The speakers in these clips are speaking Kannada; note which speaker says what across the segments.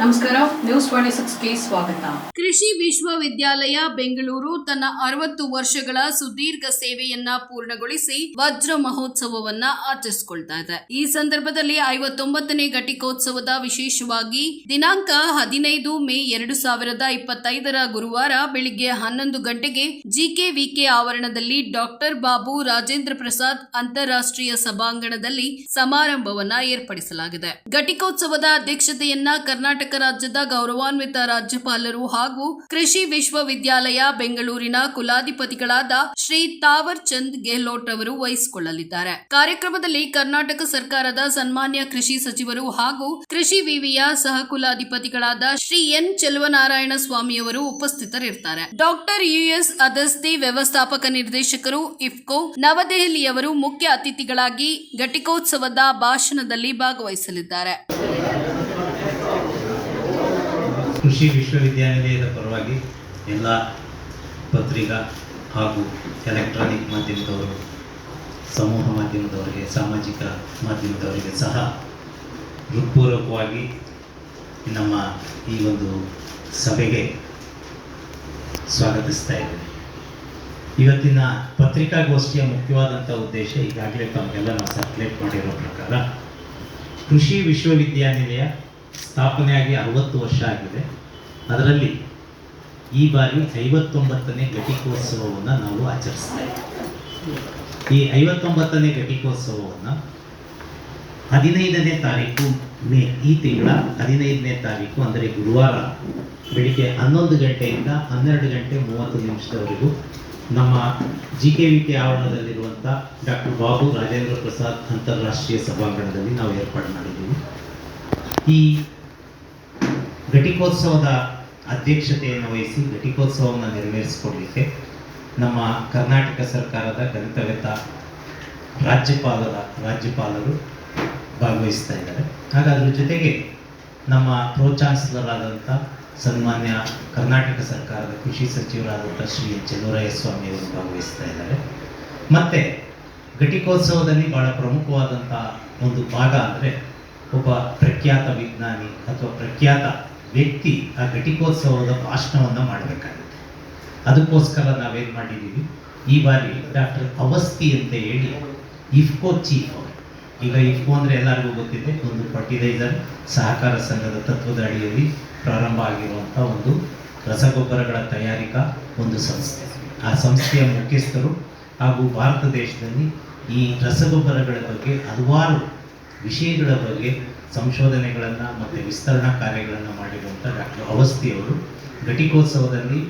Speaker 1: ನಮಸ್ಕಾರ ನ್ಯೂಸ್ ಟ್ವೆಂಟಿ ಸಿಕ್ಸ್ಗೆ ಸ್ವಾಗತ.
Speaker 2: ಕೃಷಿ ವಿಶ್ವವಿದ್ಯಾಲಯ, ಬೆಂಗಳೂರು ತನ್ನ ಅರವತ್ತು ವರ್ಷಗಳ ಸುದೀರ್ಘ ಸೇವೆಯನ್ನ ಪೂರ್ಣಗೊಳಿಸಿ ವಜ್ರ ಮಹೋತ್ಸವವನ್ನ ಆಚರಿಸಿಕೊಳ್ತಾ ಇದೆ. ಈ ಸಂದರ್ಭದಲ್ಲಿ ಐವತ್ತೊಂಬತ್ತನೇ ಘಟಿಕೋತ್ಸವದ ವಿಶೇಷವಾಗಿ ದಿನಾಂಕ ಹದಿನೈದು ಮೇ ಎರಡು ಸಾವಿರದ ಇಪ್ಪತ್ತೈದರ ಗುರುವಾರ ಬೆಳಿಗ್ಗೆ ಹನ್ನೊಂದು ಗಂಟೆಗೆ ಜಿಕೆವಿಕೆ ಆವರಣದಲ್ಲಿ ಡಾಕ್ಟರ್ ಬಾಬು ರಾಜೇಂದ್ರ ಪ್ರಸಾದ್ ಅಂತಾರಾಷ್ಟ್ರೀಯ ಸಭಾಂಗಣದಲ್ಲಿ ಸಮಾರಂಭವನ್ನ ಏರ್ಪಡಿಸಲಾಗಿದೆ. ಘಟಿಕೋತ್ಸವದ ಅಧ್ಯಕ್ಷತೆಯನ್ನ ಕರ್ನಾಟಕ ರಾಜ್ಯದ ಗೌರವಾನ್ವಿತ ರಾಜ್ಯಪಾಲರು ಹಾಗೂ ಕೃಷಿ ವಿಶ್ವವಿದ್ಯಾಲಯ ಬೆಂಗಳೂರಿನ ಕುಲಾಧಿಪತಿಗಳಾದ ಶ್ರೀ ತಾವರ್ ಚಂದ್ ಗೆಹ್ಲೋಟ್ ಅವರು ವಹಿಸಿಕೊಳ್ಳಲಿದ್ದಾರೆ. ಕಾರ್ಯಕ್ರಮದಲ್ಲಿ ಕರ್ನಾಟಕ ಸರ್ಕಾರದ ಸನ್ಮಾನ್ಯ ಕೃಷಿ ಸಚಿವರು ಹಾಗೂ ಕೃಷಿ ವಿವಿಯ ಸಹ ಕುಲಾಧಿಪತಿಗಳಾದ ಶ್ರೀ ಎನ್ ಚೆಲುವನಾರಾಯಣ ಸ್ವಾಮಿಯವರು ಉಪಸ್ಥಿತರಿರ್ತಾರೆ ಡಾಕ್ಟರ್ ಯುಎಸ್ ಅದಸ್ತಿ ವ್ಯವಸ್ಥಾಪಕ ನಿರ್ದೇಶಕರು ಇಫ್ಕೋ ನವದೆಹಲಿಯವರು ಮುಖ್ಯ ಅತಿಥಿಗಳಾಗಿ ಘಟಿಕೋತ್ಸವದ ಭಾಷಣದಲ್ಲಿ ಭಾಗವಹಿಸಲಿದ್ದಾರೆ.
Speaker 3: ಕೃಷಿ ವಿಶ್ವವಿದ್ಯಾನಿಲಯದ ಪರವಾಗಿ ಎಲ್ಲ ಪತ್ರಿಕಾ ಹಾಗೂ ಎಲೆಕ್ಟ್ರಾನಿಕ್ ಮಾಧ್ಯಮದವರು, ಸಮೂಹ ಮಾಧ್ಯಮದವರಿಗೆ, ಸಾಮಾಜಿಕ ಮಾಧ್ಯಮದವರಿಗೆ ಸಹ ಹೃತ್ಪೂರ್ವಕವಾಗಿ ನಮ್ಮ ಈ ಒಂದು ಸಭೆಗೆ ಸ್ವಾಗತಿಸ್ತಾ ಇದ್ದೇನೆ. ಇವತ್ತಿನ ಪತ್ರಿಕಾಗೋಷ್ಠಿಯ ಮುಖ್ಯವಾದಂಥ ಉದ್ದೇಶ ಈಗಾಗಲೇ ತಮಗೆಲ್ಲ ನಾವು ಸರ್ಕ್ಯುಲೇಟ್ ಮಾಡಿರೋ ಪ್ರಕಾರ ಕೃಷಿ ವಿಶ್ವವಿದ್ಯಾನಿಲಯ ಸ್ಥಾಪನೆಯಾಗಿ ಅರವತ್ತು ವರ್ಷ ಆಗಿದೆ. ಅದರಲ್ಲಿ ಈ ಬಾರಿ ಐವತ್ತೊಂಬತ್ತನೇ ಘಟಿಕೋತ್ಸವವನ್ನು ನಾವು ಆಚರಿಸ್ತಾ ಈ ಐವತ್ತೊಂಬತ್ತನೇ ಘಟಿಕೋತ್ಸವವನ್ನು ಹದಿನೈದನೇ ತಾರೀಕು ಮೇ, ಈ ತಿಂಗಳ ಹದಿನೈದನೇ ತಾರೀಕು, ಅಂದರೆ ಗುರುವಾರ ಬೆಳಿಗ್ಗೆ ಹನ್ನೊಂದು ಗಂಟೆಯಿಂದ ಹನ್ನೆರಡು ಗಂಟೆ ಮೂವತ್ತು ನಿಮಿಷದವರೆಗೂ ನಮ್ಮ ಜಿ ಕೆ ವಿ ಕೆ ಆವರಣದಲ್ಲಿರುವಂಥ ಡಾಕ್ಟರ್ ಬಾಬು ರಾಜೇಂದ್ರ ಪ್ರಸಾದ್ ಅಂತಾರಾಷ್ಟ್ರೀಯ ಸಭಾಂಗಣದಲ್ಲಿ ನಾವು ಏರ್ಪಾಡು ಮಾಡಿದ್ದೀವಿ. ಈ ಘಟಿಕೋತ್ಸವದ ಅಧ್ಯಕ್ಷತೆಯನ್ನು ವಹಿಸಿ ಘಟಿಕೋತ್ಸವವನ್ನು ನೆರವೇರಿಸಿಕೊಡಲಿಕ್ಕೆ ನಮ್ಮ ಕರ್ನಾಟಕ ಸರ್ಕಾರದ ಗಣಿತವೆತ್ತ ರಾಜ್ಯಪಾಲರ ರಾಜ್ಯಪಾಲರು ಭಾಗವಹಿಸ್ತಾ ಇದ್ದಾರೆ. ಅದ್ರ ಜೊತೆಗೆ ನಮ್ಮ ಪ್ರೋ ಚಾನ್ಸಲರ್ ಆದಂಥ ಸನ್ಮಾನ್ಯ ಕರ್ನಾಟಕ ಸರ್ಕಾರದ ಕೃಷಿ ಸಚಿವರಾದಂಥ ಶ್ರೀ ಚೆಲುವರಾಯ ಸ್ವಾಮಿ ಅವರು ಭಾಗವಹಿಸ್ತಾ ಇದ್ದಾರೆ. ಮತ್ತು ಘಟಿಕೋತ್ಸವದಲ್ಲಿ ಭಾಳ ಪ್ರಮುಖವಾದಂಥ ಒಂದು ಭಾಗ ಅಂದರೆ ಒಬ್ಬ ಪ್ರಖ್ಯಾತ ವಿಜ್ಞಾನಿ ಅಥವಾ ಪ್ರಖ್ಯಾತ ವ್ಯಕ್ತಿ ಆ ಘಟಿಕೋತ್ಸವದ ಭಾಷಣವನ್ನು ಮಾಡಬೇಕಾಗುತ್ತೆ. ಅದಕ್ಕೋಸ್ಕರ ನಾವೇನು ಮಾಡಿದ್ದೀವಿ ಈ ಬಾರಿ ಡಾಕ್ಟರ್ ಅವಸ್ತಿ ಅಂತ ಹೇಳಿ ಇಫ್ಕೋ ಚೀಫ್ ಅವರು. ಈಗ ಇಫ್ಕೋ ಅಂದರೆ ಎಲ್ಲರಿಗೂ ಗೊತ್ತಿದೆ, ಒಂದು ಫರ್ಟಿಲೈಸರ್ ಸಹಕಾರ ಸಂಘದ ತತ್ವದ ಅಡಿಯಲ್ಲಿ ಪ್ರಾರಂಭ ಆಗಿರುವಂಥ ಒಂದು ರಸಗೊಬ್ಬರಗಳ ತಯಾರಿಕಾ ಒಂದು ಸಂಸ್ಥೆ. ಆ ಸಂಸ್ಥೆಯ ಮುಖ್ಯಸ್ಥರು ಹಾಗೂ ಭಾರತ ದೇಶದಲ್ಲಿ ಈ ರಸಗೊಬ್ಬರಗಳ ಬಗ್ಗೆ ಹಲವಾರು ವಿಷಯಗಳ ಬಗ್ಗೆ ಸಂಶೋಧನೆಗಳನ್ನು ಮತ್ತು ವಿಸ್ತರಣಾ ಕಾರ್ಯಗಳನ್ನು ಮಾಡಿರುವಂಥ ಡಾಕ್ಟರ್ ಅವಸ್ಥಿಯವರು ಘಟಿಕೋತ್ಸವದಲ್ಲಿ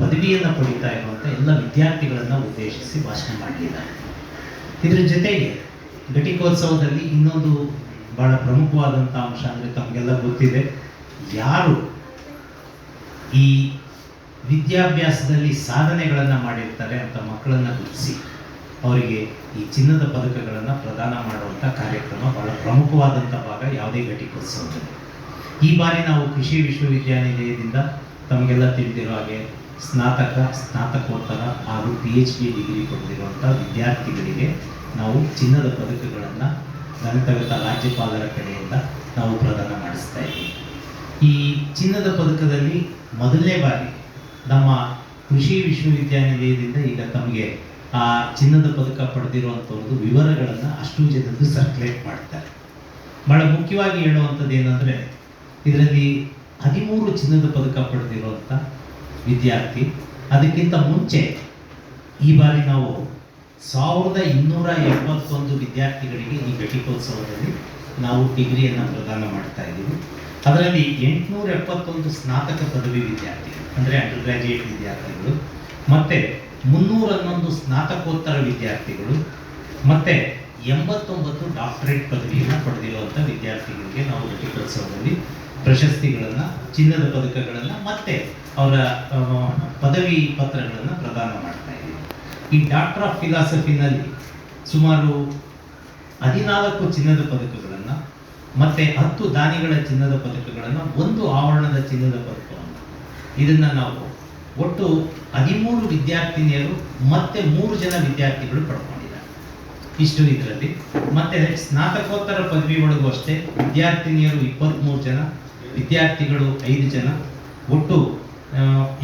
Speaker 3: ಪದವಿಯನ್ನು ಪಡಿತಾ ಇರುವಂಥ ಎಲ್ಲ ವಿದ್ಯಾರ್ಥಿಗಳನ್ನು ಉದ್ದೇಶಿಸಿ ಭಾಷಣ ಮಾಡಲಿದ್ದಾರೆ ಇದರ ಜೊತೆಗೆ ಘಟಿಕೋತ್ಸವದಲ್ಲಿ ಇನ್ನೊಂದು ಬಹಳ ಪ್ರಮುಖವಾದಂಥ ಅಂಶ ಅಂದರೆ ತಮಗೆಲ್ಲ ಗೊತ್ತಿದೆ. ಯಾರು ಈ ವಿದ್ಯಾಭ್ಯಾಸದಲ್ಲಿ ಸಾಧನೆಗಳನ್ನು ಮಾಡಿರ್ತಾರೆ ಅಂತ ಮಕ್ಕಳನ್ನು ಗುರುತಿಸಿ, ಅವರಿಗೆ ಈ ಚಿನ್ನದ ಪದಕಗಳನ್ನು ಪ್ರದಾನ ಮಾಡುವಂಥ ಕಾರ್ಯಕ್ರಮ ಬಹಳ ಪ್ರಮುಖವಾದಂಥ ಭಾಗ ಯಾವುದೇ ಘಟಿಕೋತ್ಸವದಲ್ಲಿ. ಈ ಬಾರಿ ನಾವು ಕೃಷಿ ವಿಶ್ವವಿದ್ಯಾನಿಲಯದಿಂದ ತಮಗೆಲ್ಲ ತಿಳಿದಿರೋ ಹಾಗೆ ಸ್ನಾತಕ, ಸ್ನಾತಕೋತ್ತರ ಹಾಗೂ ಪಿ ಎಚ್ ಡಿ ಡಿಗ್ರಿ ಪಡೆದಿರುವಂಥ ವಿದ್ಯಾರ್ಥಿಗಳಿಗೆ ನಾವು ಚಿನ್ನದ ಪದಕಗಳನ್ನು ಗಣಿತಗತ ರಾಜ್ಯಪಾಲರ ಕಡೆಯಿಂದ ನಾವು ಪ್ರದಾನ ಮಾಡಿಸ್ತಾ ಇದ್ದೀವಿ. ಈ ಚಿನ್ನದ ಪದಕದಲ್ಲಿ ಮೊದಲನೇ ಬಾರಿ ನಮ್ಮ ಕೃಷಿ ವಿಶ್ವವಿದ್ಯಾನಿಲಯದಿಂದ ಈಗ ತಮಗೆ ಆ ಚಿನ್ನದ ಪದಕ ಪಡೆದಿರುವಂಥದ್ದು ವಿವರಗಳನ್ನು ಅಷ್ಟು ಜನರು ಸರ್ಕ್ಯುಲೇಟ್ ಮಾಡ್ತಾರೆ. ಬಹಳ ಮುಖ್ಯವಾಗಿ ಹೇಳುವಂಥದ್ದು ಏನಂದರೆ, ಇದರಲ್ಲಿ ಹದಿಮೂರು ಚಿನ್ನದ ಪದಕ ಪಡೆದಿರುವಂಥ ವಿದ್ಯಾರ್ಥಿ, ಅದಕ್ಕಿಂತ ಮುಂಚೆ ಈ ಬಾರಿ ನಾವು ಸಾವಿರದ ಇನ್ನೂರ ಎಪ್ಪತ್ತೊಂದು ವಿದ್ಯಾರ್ಥಿಗಳಿಗೆ ಈ ಘಟಿಕೋತ್ಸವದಲ್ಲಿ ನಾವು ಡಿಗ್ರಿಯನ್ನು ಪ್ರದಾನ ಮಾಡ್ತಾ ಇದ್ದೀವಿ. ಅದರಲ್ಲಿ ಎಂಟುನೂರ ಎಪ್ಪತ್ತೊಂದು ಸ್ನಾತಕ ಪದವಿ ವಿದ್ಯಾರ್ಥಿಗಳು, ಅಂದರೆ ಅಂಡರ್ ಗ್ರಾಜುಯೇಟ್ ವಿದ್ಯಾರ್ಥಿಗಳು, ಮತ್ತು ಮುನ್ನೂರ ಹನ್ನೊಂದು ಸ್ನಾತಕೋತ್ತರ ವಿದ್ಯಾರ್ಥಿಗಳು ಮತ್ತು ಎಂಬತ್ತೊಂಬತ್ತು ಡಾಕ್ಟರೇಟ್ ಪದವಿಯನ್ನು ಪಡೆದಿರುವಂಥ ವಿದ್ಯಾರ್ಥಿಗಳಿಗೆ ನಾವು ಘಟಿಕೋತ್ಸವದಲ್ಲಿ ಪ್ರಶಸ್ತಿಗಳನ್ನು, ಚಿನ್ನದ ಪದಕಗಳನ್ನು ಮತ್ತು ಅವರ ಪದವಿ ಪತ್ರಗಳನ್ನು ಪ್ರದಾನ ಮಾಡ್ತಾ ಇದ್ದೀವಿ. ಈ ಡಾಕ್ಟರ್ ಆಫ್ ಫಿಲಾಸಫಿನಲ್ಲಿ ಸುಮಾರು ಹದಿನಾಲ್ಕು ಚಿನ್ನದ ಪದಕಗಳನ್ನು ಮತ್ತು ಹತ್ತು ದಾನಿಗಳ ಚಿನ್ನದ ಪದಕಗಳನ್ನು ಒಂದು ಆವರಣದ ಚಿನ್ನದ ಪದಕವನ್ನು ಇದನ್ನು ನಾವು ಒಟ್ಟು ಹದಿಮೂರು ವಿದ್ಯಾರ್ಥಿನಿಯರು ಮತ್ತೆ ಮೂರು ಜನ ವಿದ್ಯಾರ್ಥಿಗಳು ಪಡ್ಕೊಂಡಿದ್ದಾರೆ. ಇಷ್ಟು ಇದರಲ್ಲಿ. ಮತ್ತೆ ಸ್ನಾತಕೋತ್ತರ ಪದವಿ ಒಳಗೂ ಅಷ್ಟೇ ವಿದ್ಯಾರ್ಥಿನಿಯರು ಇಪ್ಪತ್ತ್ಮೂರು ಜನ, ವಿದ್ಯಾರ್ಥಿಗಳು ಐದು ಜನ. ಒಟ್ಟು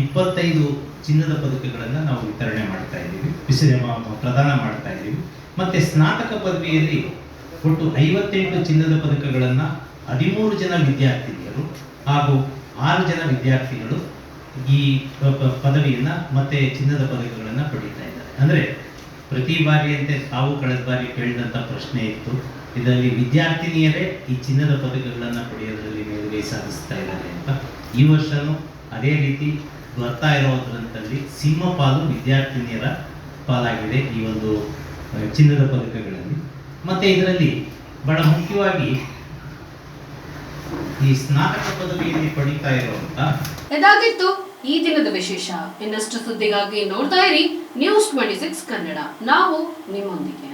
Speaker 3: ಇಪ್ಪತ್ತೈದು ಚಿನ್ನದ ಪದಕಗಳನ್ನು ನಾವು ವಿತರಣೆ ಮಾಡ್ತಾ ಇದ್ದೀವಿ. ಪ್ರದಾನ ಮಾಡ್ತಾ ಇದ್ದೀವಿ. ಮತ್ತು ಸ್ನಾತಕ ಪದವಿಯಲ್ಲಿ ಒಟ್ಟು ಐವತ್ತೆಂಟು ಚಿನ್ನದ ಪದಕಗಳನ್ನು ಹದಿಮೂರು ಜನ ವಿದ್ಯಾರ್ಥಿನಿಯರು ಹಾಗೂ ಆರು ಜನ ವಿದ್ಯಾರ್ಥಿಗಳು ಈ ಪದವಿಯನ್ನ ಮತ್ತೆ ಚಿನ್ನದ ಪದಕಗಳನ್ನು ಪಡೀತಾ ಇದ್ದಾರೆ. ಅಂದರೆ ಪ್ರತಿ ಬಾರಿಯಂತೆ ತಾವು ಕಳೆದ ಬಾರಿ ಕೇಳಿದಂಥ ಪ್ರಶ್ನೆ ಇತ್ತು. ಇದರಲ್ಲಿ ವಿದ್ಯಾರ್ಥಿನಿಯರೇ ಈ ಚಿನ್ನದ ಪದಕಗಳನ್ನು ಪಡೆಯೋದ್ರಲ್ಲಿ ಮೇಲುಗೈ ಸಾಧಿಸ್ತಾ ಇದ್ದಾರೆ ಅಂತ. ಈ ವರ್ಷವೂ ಅದೇ ರೀತಿ ಬರ್ತಾ ಇರೋದ್ರಂತಲ್ಲಿ ಸಿಂಹ ಪಾಲು ವಿದ್ಯಾರ್ಥಿನಿಯರ ಪಾಲಾಗಿದೆ ಈ ಒಂದು ಚಿನ್ನದ ಪದಕಗಳಲ್ಲಿ. ಮತ್ತೆ ಇದರಲ್ಲಿ ಬಹಳ ಮುಖ್ಯವಾಗಿ ಈ ಸ್ನಾತಕ ಪದವಿಯಲ್ಲಿ ಪಡಿತಾ ಇರುವಂತ
Speaker 2: ಇದಾಗಿತ್ತು ಈ ದಿನದ ವಿಶೇಷ. ಇನ್ನಷ್ಟು ಸುದ್ದಿಗಾಗಿ ನೋಡ್ತಾ ಇರಿ ನ್ಯೂಸ್ ಟ್ವೆಂಟಿ ಸಿಕ್ಸ್ ಕನ್ನಡ. ನಾವು ನಿಮ್ಮೊಂದಿಗೆ.